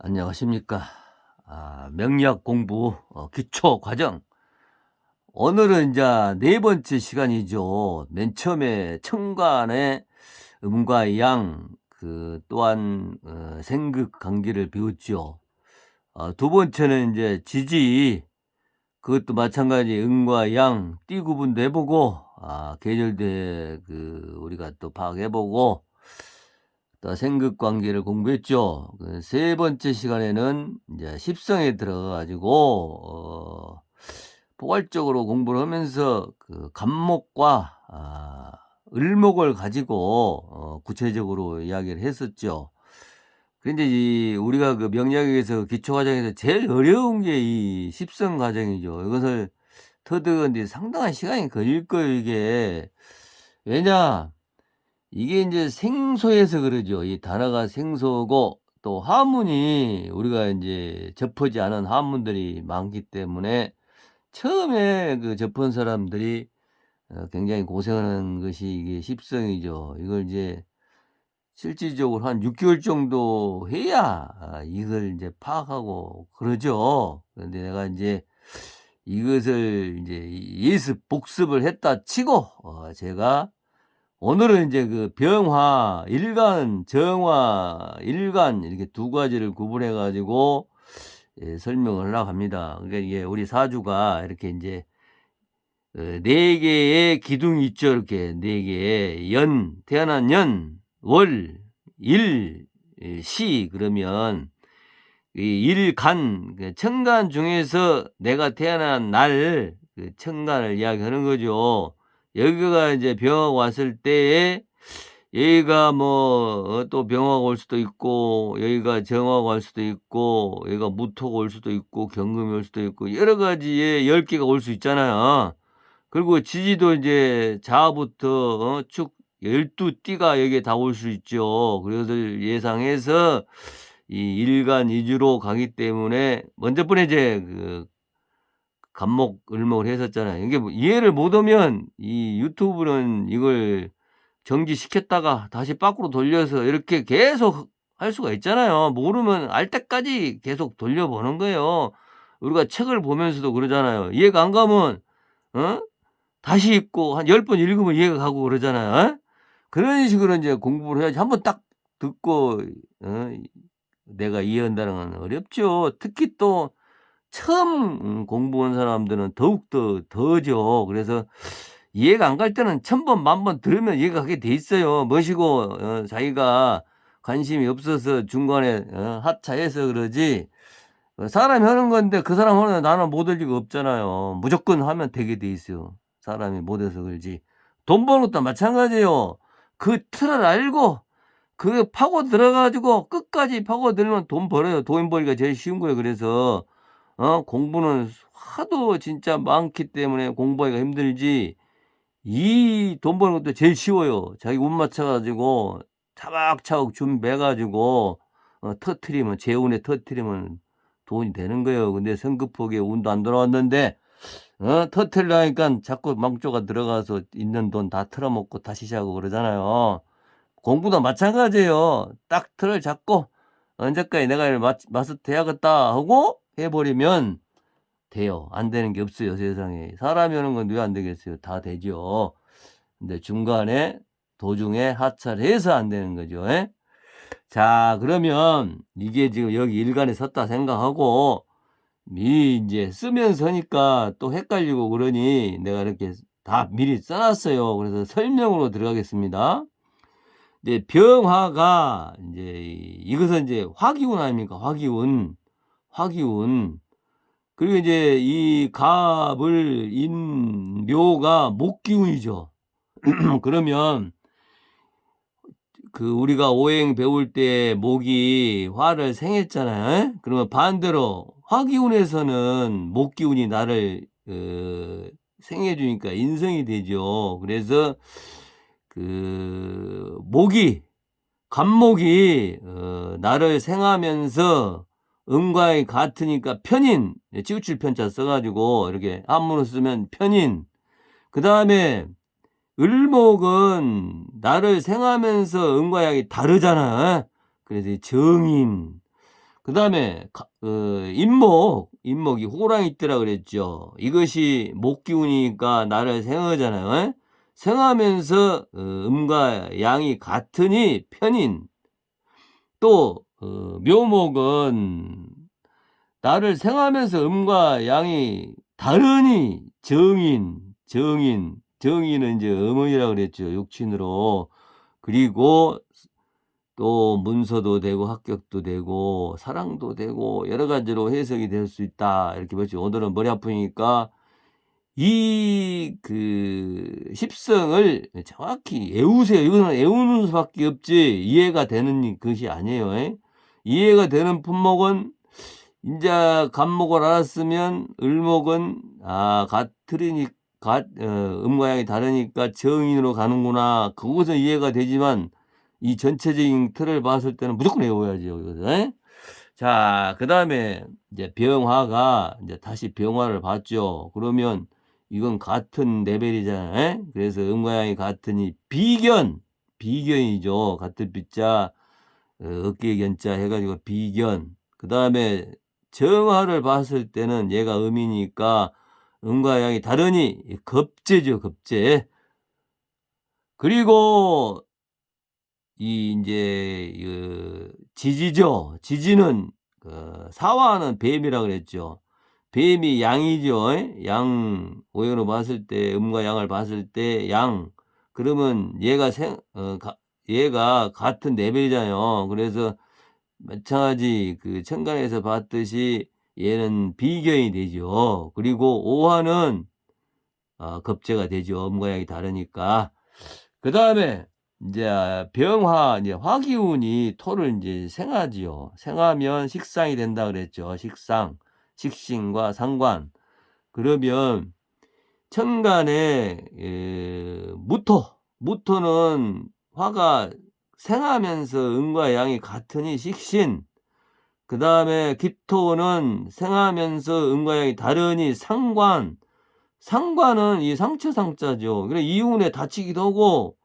안녕하십니까. 아, 명리학 공부 어, 기초 과정. 오늘은 이제 네 번째 시간이죠. 맨 처음에 청관의 음과 양, 그 또한 어, 생극 관계를 배웠죠. 어, 두 번째는 이제 지지, 그것도 마찬가지 음과 양, 띠 구분도 해보고, 아, 계절대 그 우리가 또 파악해보고, 또 생극 관계를 공부했죠. 그 세 번째 시간에는 이제 십성에 들어가 가지고 어 포괄적으로 공부를 하면서 그 간목과 아 을목을 가지고 어 구체적으로 이야기를 했었죠. 그런데 이 우리가 그 명리학에서 기초 과정에서 제일 어려운 게 이 십성 과정이죠. 이것을 터득하는데 상당한 시간이 걸릴 거예요, 이게. 왜냐? 이게 인제 생소해서 그러죠. 이 단어가 생소고 또 한문이 우리가 인제 접하지 않은 한문들이 많기 때문에 처음에 그 접한 사람들이 어 굉장히 고생하는 것이 이게 십성이죠. 이걸 이제 실질적으로 한 6 개월 정도 해야 아 이걸 인제 파악하고 그러죠. 그런데 내가 인제 이것을 인제 예습 복습을 했다 치고 어 제가 오늘은 인제 그 병화, 일간, 정화, 일간 이렇게 두 가지를 구분해 가지고 예 설명을 하려고 합니다. 그러니까 이게 우리 사주가 이렇게 인제 어4 개의 기둥이 있죠. 이렇게 4 개의 연, 태어난 연, 월, 일, 이시 그러면 이 일간 그 천간 중에서 내가 태어난 날그 천간을 이야기하는 거죠. 여기가 이제 병화가 왔을 때에 여기가 뭐어또 병화가 올 수도 있고 여기가 정화가 올 수도 있고 여기가 무토가 올 수도 있고 경금이 올 수도 있고 여러 가지의 10 개가 올 수 있잖아요. 그리고 지지도 이제 자부터 어축12 띠가 여기에 다 올 수 있죠. 그것을 예상해서 이 일간 이주로 가기 때문에 먼저 번에 이제 그 간목, 을목을 했었잖아요. 이게 뭐 이해를 못 하면 이 유튜브는 이걸 정지시켰다가 다시 밖으로 돌려서 이렇게 계속 할 수가 있잖아요. 모르면 알 때까지 계속 돌려보는 거예요. 우리가 책을 보면서도 그러잖아요. 이해가 안 가면 어 다시 읽고 한 10번 읽으면 이해가 가고 그러잖아요. 어? 그런 식으로 인제 공부를 해야지 한번 딱 듣고 어 내가 이해한다는 건 어렵죠. 특히 또 처음 음 공부한 사람들은 더욱더 더죠. 그래서 이해가 안 갈 때는 1000 번, 10,000번 들으면 이해가 가게 돼 있어요. 뭐시고 어 자기가 관심이 없어서 중간에 어 하차해서 그러지 어 사람이 하는 건데 그 사람 하는데 나는 못할 리가 없잖아요. 무조건 하면 되게 돼 있어요. 사람이 못해서 그러지. 돈 버는 것도 마찬가지예요. 그 틀을 알고 그 파고 들어 가지고 끝까지 파고 들면 돈 벌어요. 돈 벌기가 제일 쉬운 거예요. 그래서 어 공부는 하도 진짜 많기 때문에 공부하기가 힘들지 이 돈 버는 것도 제일 쉬워요. 자기 운 맞춰 가지고 차곡차곡 준비해 가지고 어 터트리면 재운에 터트리면 돈이 되는 거예요. 근데 성급하게 운도 안 돌아왔는데 어 터트리려니깐 자꾸 망조가 들어가서 있는 돈 다 틀어먹고 다시 시작하고 그러잖아요. 공부도 마찬가지예요. 딱 틀을 잡고 '언제까지 내가 마 마스터해야겠다.' 하고 해 버리면 돼요. 안 되는 게 없어요 세상에. 사람이 하는 건 왜 안 되겠어요. 다 되죠. 근데 중간에 도중에 하차를 해서 안 되는 거죠. 예? 자 그러면 이게 지금 여기 일간에 섰다 생각하고 미 인제 쓰면서니까 또 헷갈리고 그러니 내가 이렇게 다 미리 써 놨어요. 그래서 설명으로 들어가겠습니다. 이제 병화가 인제 이것은 인제 화기운 아닙니까? 화기운. 화기운. 그리고 이제 이 갑을 인 묘가 목기운이죠. 그러면 그 우리가 오행 배울 때 목이 화를 생했잖아요. 예? 그러면 반대로 화기운에서는 목기운이 나를 그 생해 주니까 인성이 되죠. 그래서 그 목이 간목이 어 나를 생하면서 음과의 같으니까 편인 예 치우칠 편자 써 가지고 이렇게 한문으로 쓰면 편인 그 다음에 을목은 나를 생하면서 음과 양이 다르잖아. 그래서 이 정인 그 다음에 어, 인목, 인목이 호랑이 띠라 그랬죠. 이것이 목기운이니까 나를 생하잖아요. 에? 생하면서 어, 음과 양이 같으니 편인. 또 어, 묘목은 나를 생하면서 음과 양이 다르니 정인, 정인, 정인은 이제 음원이라고 그랬죠. 육친으로. 그리고 또 문서도 되고 합격도 되고 사랑도 되고 여러 가지로 해석이 될 수 있다. 이렇게 봤죠. 오늘은 머리 아프니까 이 그 십성을 정확히 외우세요. 이거는 외우는 수밖에 없지 이해가 되는 것이 아니에요. 에? 이해가 되는 품목은 인제 간목을 알았으면 을목은 아 같으리니 갓 어, 음과 양이 다르니까 정인으로 가는구나. 그것은 이해가 되지만 이 전체적인 틀을 봤을 때는 무조건 외워야죠. 이거는. 에? 자, 그 다음에 이제 병화가 이제 다시 병화를 봤죠. 그러면 이건 같은 레벨이잖아요. 에? 그래서 음과 양이 같으니 비견, 비견이죠. 같은 빛자 어, 어깨 견자 해가지고 비견. 그 다음에 정화를 봤을 때는 얘가 음이니까 음과 양이 다르니 겁재죠, 겁재. 그리고 이 인제 그 지지죠. 지지는 그 사화는 뱀이라 그랬죠. 뱀이 양이죠. 에? 양 오형으로 봤을 때 음과 양을 봤을 때 양. 그러면 얘가 생 어, 가, 얘가 같은 레벨이잖아요. 그래서 마찬가지 그 천간에서 봤듯이 얘는 비견이 되죠. 그리고 오화는 어, 겁재가 되죠. 음과 양이 다르니까. 그 다음에 이제 병화 이제 화기운이 토를 이제 생하지요. 생하면 식상이 된다 그랬죠. 식상, 식신과 상관. 그러면 천간에 에, 무토, 무토는 화가 생하면서 음과 양이 같으니 식신. 그 다음에 기토는 생하면서 음과 양이 다르니 상관. 상관은 이 상처 상자죠. 그래 이운에 다치기도 하고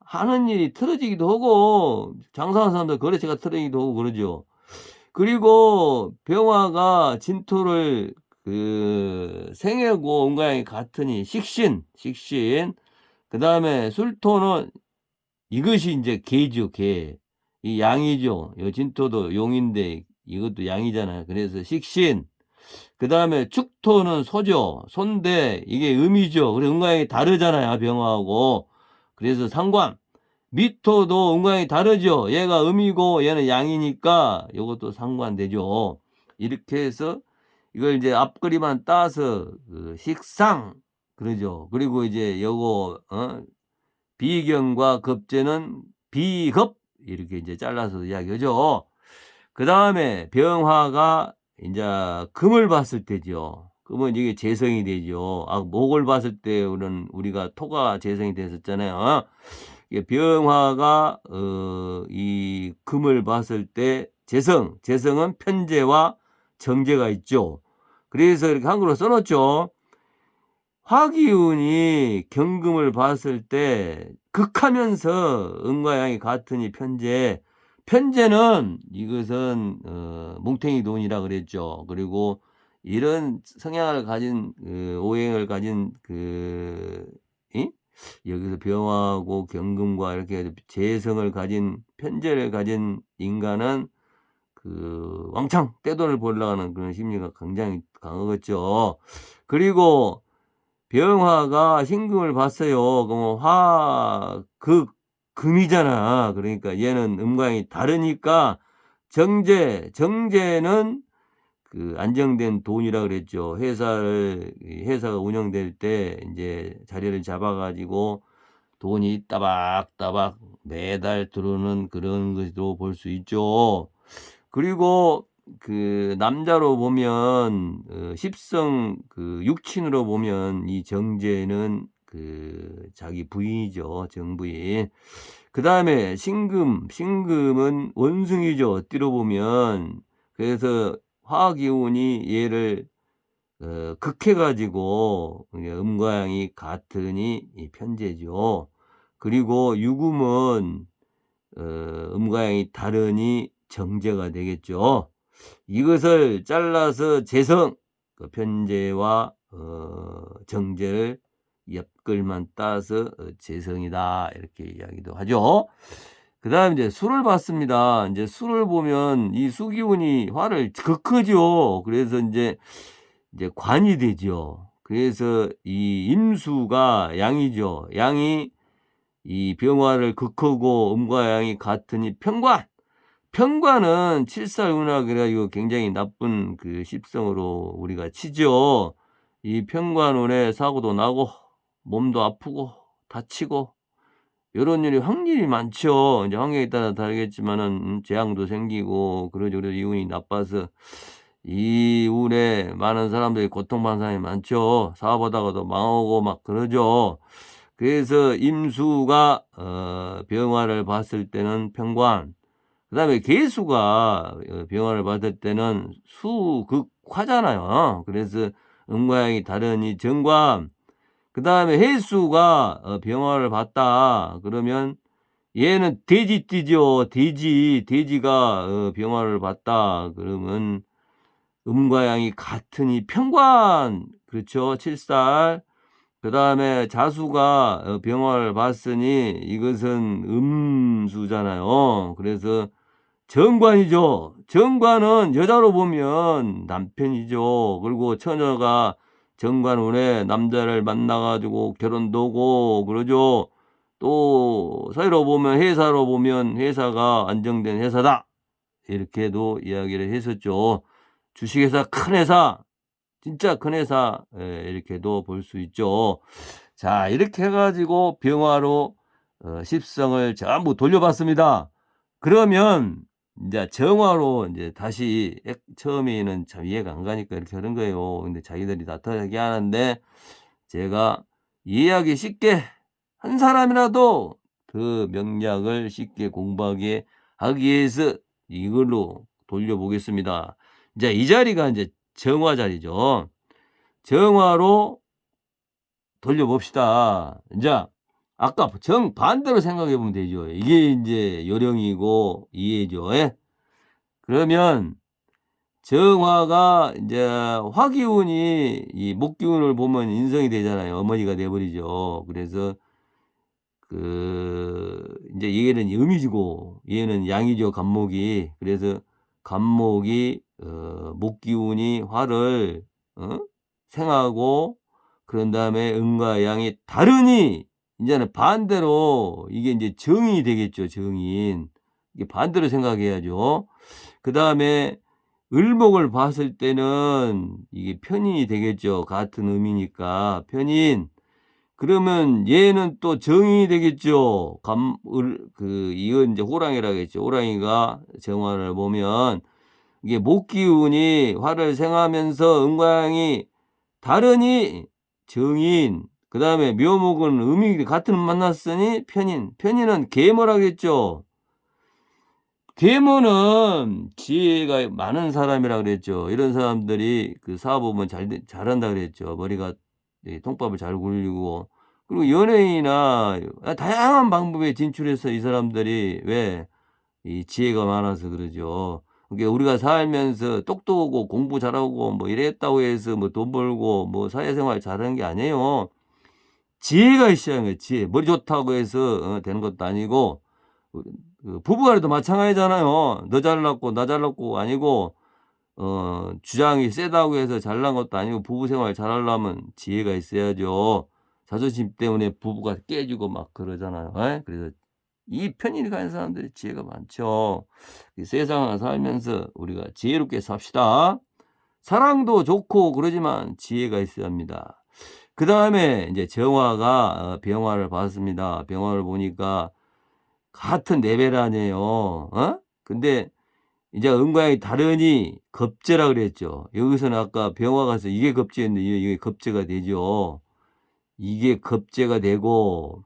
하는 일이 틀어지기도 하고 장사하는 사람들 거래처가 틀어지기도 하고 그러죠. 그리고 병화가 진토를 그 생애고 온가양이 같으니 식신, 식신. 그 다음에 술토는 이것이 이제 개죠, 개. 이 양이죠. 요 진토도 용인데 이것도 양이잖아요. 그래서 식신. 그 다음에 축토는 소죠. 손대 이게 음이죠. 그래 음가양이 다르잖아요. 병화하고. 그래서 상관. 미토도 음광이 다르죠. 얘가 음이고 얘는 양이니까 이것도 상관되죠. 이렇게 해서 이걸 이제 앞그리만 따서 그 식상 그러죠. 그리고 이제 요거 어? 비경과 급제는 비급 이렇게 이제 잘라서 이야기하죠. 그 다음에 병화가 이제 금을 봤을 때죠. 그러면 이게 재성이 되죠. 아, 목을 봤을 때는 우리가 토가 재성이 됐었잖아요. 병화가 어, 이 금을 봤을 때 재성, 재성은 편재와 정제가 있죠. 그래서 이렇게 한글로 써놓죠. 화기운이 경금을 봤을 때 극하면서 음과 양이 같으니 편재. 편재는 이것은 어, 뭉탱이 돈이라 그랬죠. 그리고 이런 성향을 가진 그 오행을 가진 그 이? 여기서 병하고 경금과 이렇게 재성을 가진 편재를 가진 인간은 그 왕창 떼돈을 벌려는 그런 심리가 굉장히 강하겠죠. 그리고 병화가 신금을 봤어요. 그러면 화, 그, 금이잖아. 그러니까 얘는 음광이 다르니까 정제, 정제는 그 안정된 돈이라 그랬죠. 회사를 회사가 운영될 때 이제 자리를 잡아 가지고 돈이 따박따박 매달 들어오는 그런 것도 볼수 있죠. 그리고 그 남자로 보면 어, 십성 그 육친으로 보면 이 정제는 그 자기 부인이죠. 정부인. 그 다음에 신금, 신금은 원숭이죠. 띠로 보면 그래서 화기운이 얘를 어, 극해가지고 음과 양이 같으니 편제죠. 그리고 유금은 어, 음과 양이 다르니 정제가 되겠죠. 이것을 잘라서 재성 그 편제와 어, 정제를 옆글만 따서 어, 재성이다 이렇게 이야기도 하죠. 그 다음 이제 수를 봤습니다. 이제 수를 보면 이 수기운이 화를 극크죠. 그래서 이제 이제 관이 되죠. 그래서 이 임수가 양이죠. 양이 이 병화를 극하고 음과 양이 같으니 평관. 평관은 칠살운하 그래가지고 굉장히 나쁜 그 십성으로 우리가 치죠. 이 평관운에 사고도 나고 몸도 아프고 다치고 이런 일이 확률이 많죠. 이제 환경에 따라 다르겠지만은 음, 재앙도 생기고 그러죠. 그래서 이 운이 나빠서 이 운에 많은 사람들이 고통받는 사람이 많죠. 사업하다가도 망하고 막 그러죠. 그래서 임수가 어, 병화를 봤을 때는 평관, 그 다음에 개수가 어, 병화를 받을 때는 수극화잖아요. 그래서 음과양이 다르니 정관, 그 다음에 해수가 어, 병화를 봤다. 그러면 얘는 돼지띠죠. 돼지, 돼지가 어, 병화를 봤다. 그러면 음과 양이 같으니 평관, 그렇죠. 칠살. 그 다음에 자수가 어, 병화를 봤으니 이것은 음수잖아요. 그래서 정관이죠. 정관은 여자로 보면 남편이죠. 그리고 처녀가 정관운에 남자를 만나가지고 결혼도 오고 그러죠. 또 사이로 보면 회사로 보면 회사가 안정된 회사다. 이렇게도 이야기를 했었죠. 주식회사 큰 회사 진짜 큰 회사 예, 이렇게도 볼 수 있죠. 자 이렇게 해가지고 병화로 어, 십성을 전부 돌려봤습니다. 그러면 이제 정화로 이제 다시 액- 처음에는 참 이해가 안 가니까 이렇게 하는 거예요. 근데 자기들이 나타나게 하는데 제가 이해하기 쉽게 한 사람이라도 그 명략을 쉽게 공부하게 하기 위해서 이걸로 돌려보겠습니다. 이제 이 자리가 이제 정화 자리죠. 정화로 돌려봅시다. 이제 아까 정 반대로 생각해 보면 되죠. 이게 이제 요령이고 이해죠. 예? 그러면 정화가 이제 화기운이 이 목기운을 보면 인성이 되잖아요. 어머니가 돼버리죠. 그래서 그 이제 얘는 음이지고 얘는 양이죠. 간목이. 그래서 간목이 어, 목기운이 화를 어? 생하고 그런 다음에 음과 양이 다르니 이제는 반대로 이게 이제 정인이 되겠죠. 정인. 이게 반대로 생각해야죠. 그 다음에 을목을 봤을 때는 이게 편인이 되겠죠. 같은 음이니까 편인. 그러면 얘는 또 정인이 되겠죠. 감, 을, 그, 이건 이제 호랑이라고 했죠. 호랑이가 정화를 보면 이게 목기운이 화를 생하면서 음과양이 다르니 정인. 그 다음에 묘목은 음이 같은 음 만났으니 편인. 편인은 계모라고 했죠. 계모는 지혜가 많은 사람이라 그랬죠. 이런 사람들이 그 사업은 잘, 잘한다 그랬죠. 머리가 이 통밥을 잘 굴리고. 그리고 연예인이나 다양한 방법에 진출해서 이 사람들이 왜 이 지혜가 많아서 그러죠. 그게 우리가 살면서 똑똑하고 공부 잘하고 뭐 이랬다고 해서 뭐 돈 벌고 뭐 사회생활 잘하는 게 아니에요. 지혜가 있어야 거예요. 지혜. 머리 좋다고 해서 어, 되는 것도 아니고 그 부부간에도 마찬가지잖아요. 너 잘났고 나 잘났고 아니고 어, 주장이 세다고 해서 잘난 것도 아니고 부부 생활 잘하려면 지혜가 있어야죠. 자존심 때문에 부부가 깨지고 막 그러잖아요. 에? 그래서 이 편인이 가는 사람들이 지혜가 많죠. 이 세상을 살면서 우리가 지혜롭게 삽시다. 사랑도 좋고 그러지만 지혜가 있어야 합니다. 그 다음에 이제 정화가 어, 병화를 봤습니다. 병화를 보니까 같은 레벨 아니에요. 어? 근데 이제 음과양이 다르니 겁제라 그랬죠. 여기서는 아까 병화 가서 이게 겁제였는데 이게 겁제가 되죠. 이게 겁제가 되고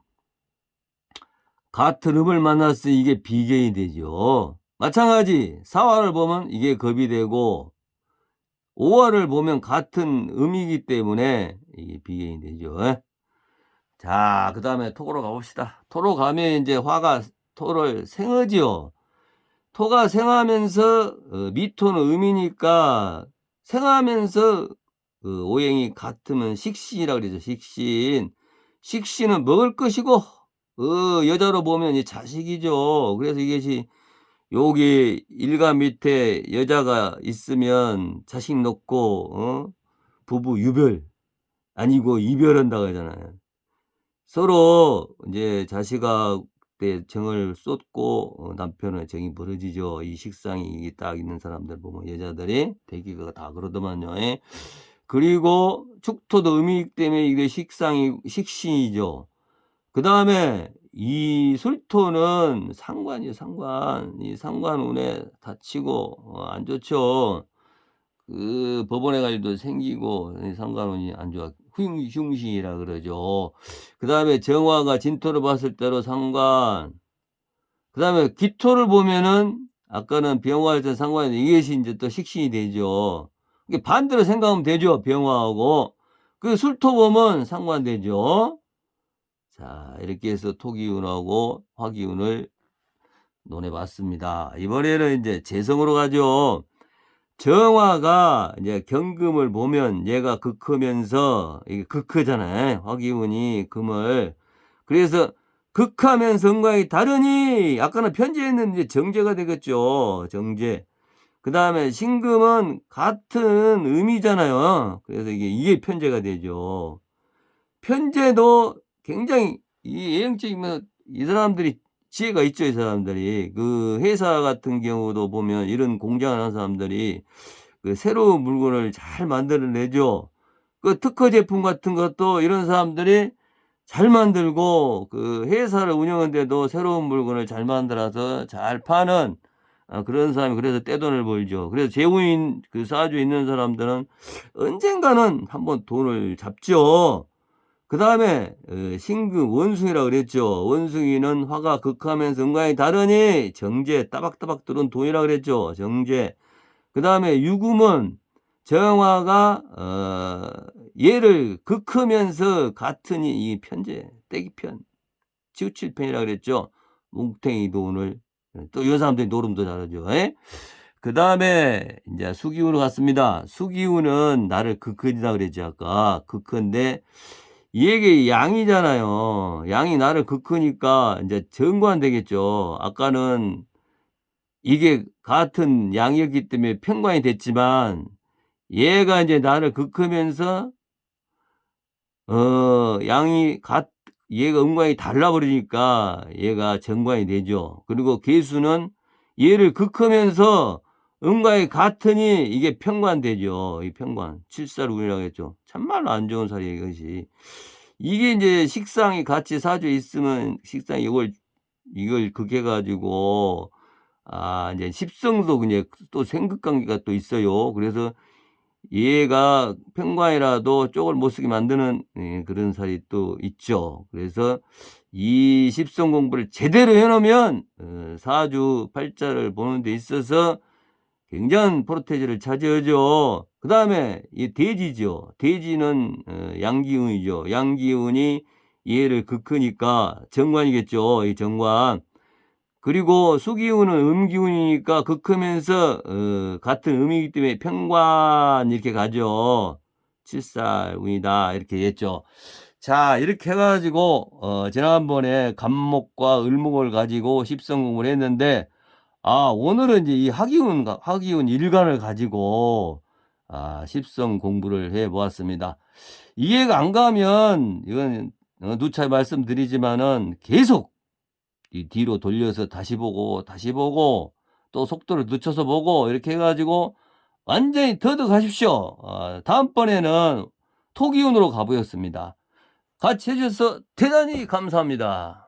같은 음을 만났을 때 이게 비견이 되죠. 마찬가지 사화를 보면 이게 겁이 되고 오화를 보면 같은 음이기 때문에 이게 비견이 되죠. 자, 그 다음에 토로 가봅시다. 토로 가면 이제 화가 토를 생어지요. 토가 생하면서 어, 미토는 음이니까 생하면서 그 오행이 같으면 식신이라 그러죠. 식신. 식신은 먹을 것이고 어, 여자로 보면 이 자식이죠. 그래서 이것이 여기 일가 밑에 여자가 있으면 자식 놓고 어? 부부 유별 아니고 이별한다고 하잖아요. 서로 이제 자식한테 정을 쏟고 어, 남편의 정이 벌어지죠. 이 식상이 딱 있는 사람들 보면 여자들이 대기가 다 그러더만요. 예. 그리고 축토도 음이기 때문에 이게 식상이 식신이죠. 그 다음에 이 술토는 상관이에요, 상관. 이 상관 운에 다치고 어, 안 좋죠. 그 법원에 갈 일도 생기고 이 상관 운이 안 좋아. 흉, 흉신이라 그러죠. 그 다음에 정화가 진토를 봤을 때로 상관. 그 다음에 기토를 보면은 아까는 병화할 때 상관인데 이것이 이제 또 식신이 되죠. 반대로 생각하면 되죠. 병화하고. 그 술토 보면 상관되죠. 자, 이렇게 해서 토기운하고 화기운을 논해 봤습니다. 이번에는 이제 재성으로 가죠. 정화가 이제 경금을 보면 얘가 극하면서 이게 극하잖아요. 화기운이 금을. 그래서 극하면 성과이 다르니 아까는 편제했는데 정제가 되겠죠. 정제. 그 다음에 신금은 같은 의미잖아요. 그래서 이게 이게 편제가 되죠. 편제도 굉장히 이 예형적이면 이 사람들이 지혜가 있죠, 이 사람들이. 그 회사 같은 경우도 보면 이런 공장을 하는 사람들이 그 새로운 물건을 잘 만들어내죠. 그 특허 제품 같은 것도 이런 사람들이 잘 만들고 그 회사를 운영하는데도 새로운 물건을 잘 만들어서 잘 파는 아, 그런 사람이 그래서 떼돈을 벌죠. 그래서 재우인 그 사주 있는 사람들은 언젠가는 한번 돈을 잡죠. 그 다음에 어, 신금 원숭이라 그랬죠. 원숭이는 화가 극하면서 은광이 다르니 정제 따박따박 들은 돈이라 그랬죠. 정제. 그 다음에 유금은 정화가 어, 얘를 극하면서 같으니 이 편제 떼기편 치우칠편이라 그랬죠. 뭉탱이 돈을 또이 사람들이 노름도 잘하죠. 그 다음에 이제 수기운으로 갔습니다. 수기운은 나를 극한이다 그랬지 아까 극한데 이게 양이잖아요. 양이 나를 극하니까 이제 정관 되겠죠. 아까는 이게 같은 양이었기 때문에 편관이 됐지만 얘가 이제 나를 극하면서 어 양이 같 얘가 음관이 달라 버리니까 얘가 정관이 되죠. 그리고 개수는 얘를 극하면서 음관이 같으니 이게 편관되죠. 이 편관. 칠살운이라고 했죠. 참말로 안 좋은 살이 이것이. 이게 이제 식상이 같이 사주에 있으면 식상이 이걸 이걸 극해 가지고 아 이제 십성도 그냥 또 생극 관계가 또 있어요. 그래서 얘가 편관이라도 쪽을 못 쓰게 만드는 예, 그런 살이 또 있죠. 그래서 이 십성 공부를 제대로 해놓으면 어, 사주 팔자를 보는 데 있어서 굉장한 프로테지를 차지하죠. 그 다음에 이 돼지죠. 돼지는 어, 양기운이죠. 양기운이 얘를 극크니까 정관이겠죠. 이 정관. 그리고 수기운은 음기운이니까 극하면서 어, 같은 음이기 때문에 편관 이렇게 가죠. 칠살운이다 이렇게 했죠. 자 이렇게 해가지고 어, 지난번에 간목과 을목을 가지고 십성공부를 했는데 아 오늘은 이제 이 학기운 학기운 일간을 가지고 아 십성 공부를 해 보았습니다. 이해가 안 가면 이건 어, 누차 말씀드리지만은 계속 이 뒤로 돌려서 다시 보고 다시 보고 또 속도를 늦춰서 보고 이렇게 해가지고 완전히 더덕하십시오. 어, 다음번에는 토기운으로 가보였습니다. 같이 해주셔서 대단히 감사합니다.